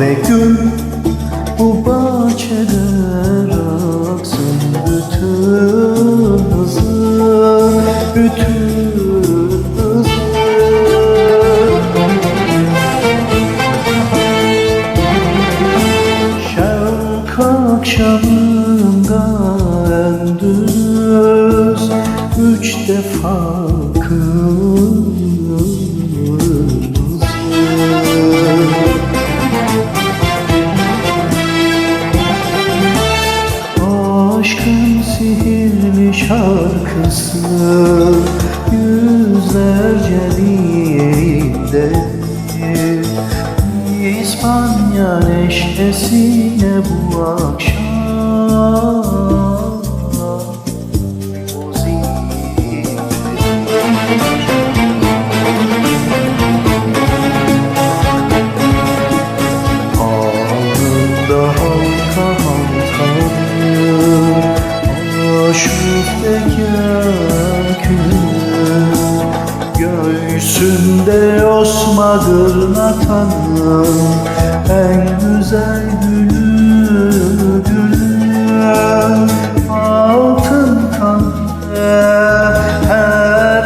ve gül Bu bahçede aksın bütün hızı Bütün akşamında en düz Üç defa şarkısı Yüzlerce dilde İspanya neşesine bu akşam Akülü Göğsünde osma gırnatanı En güzel gülü gülü Altın kanlı her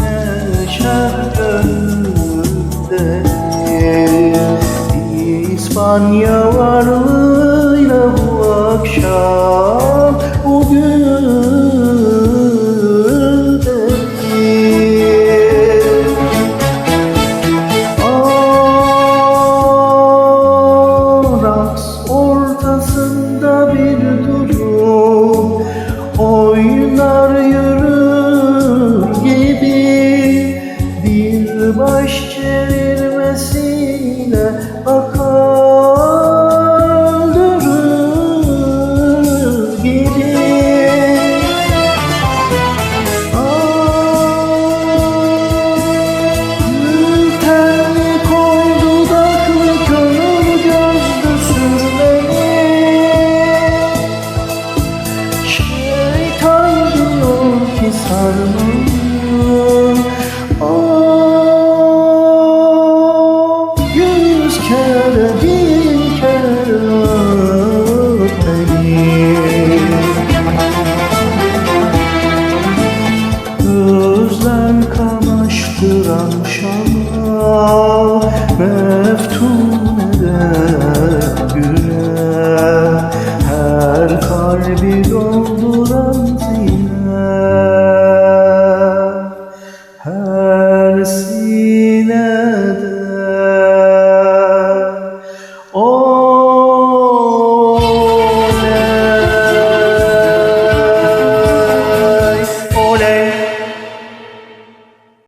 neşer önünde İspanya varlığıyla bu akşam durur gibi. Tenli koydu daklı kömür gözlü sürmeni Şeytan diyor ki sarılır Oh, kamaştıran şama